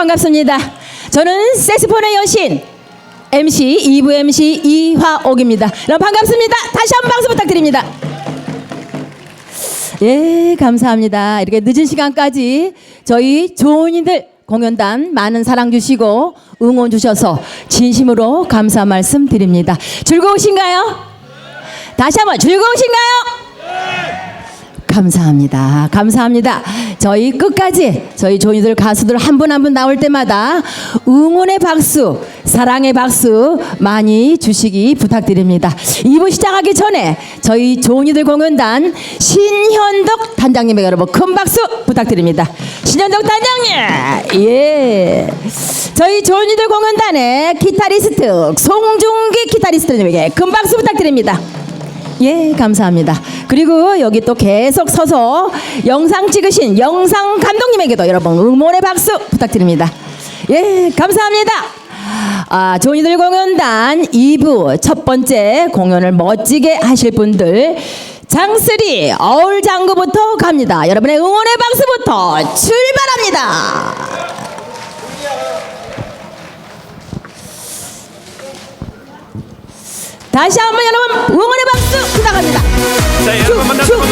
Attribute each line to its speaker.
Speaker 1: 반갑습니다. 저는 색스폰의 여신 MC 2부 MC 이화옥입니다. 여러분 반갑습니다. 다시 한번 박수 부탁드립니다. 예, 감사합니다. 이렇게 늦은 시간까지 저희 좋은이들 공연단 많은 사랑 주시고 응원 주셔서 진심으로 감사 말씀 드립니다. 즐거우신가요? 다시 한번 즐거우신가요? 감사합니다. 감사합니다. 저희 끝까지 저희 조이들 가수들 한 분 한 분 나올 때마다 응원의 박수, 사랑의 박수 많이 주시기 부탁드립니다. 2부 시작하기 전에 저희 조이들 공연단 신현덕 단장님에게 여러분 큰 박수 부탁드립니다. 신현덕 단장님, 예. 저희 조이들 공연단의 기타리스트 송중기 기타리스트님에게 큰 박수 부탁드립니다. 예, 감사합니다. 그리고 여기 또 계속 서서 영상 찍으신 영상 감독님에게도 여러분 응원의 박수 부탁드립니다. 예, 감사합니다. 아, 조이들 공연단 2부 첫 번째 공연을 멋지게 하실 분들 장쓰리 어울 장구부터 갑니다. 여러분의 응원의 박수부터 출발합니다. 다시 한번 여러분 응원의
Speaker 2: 만나서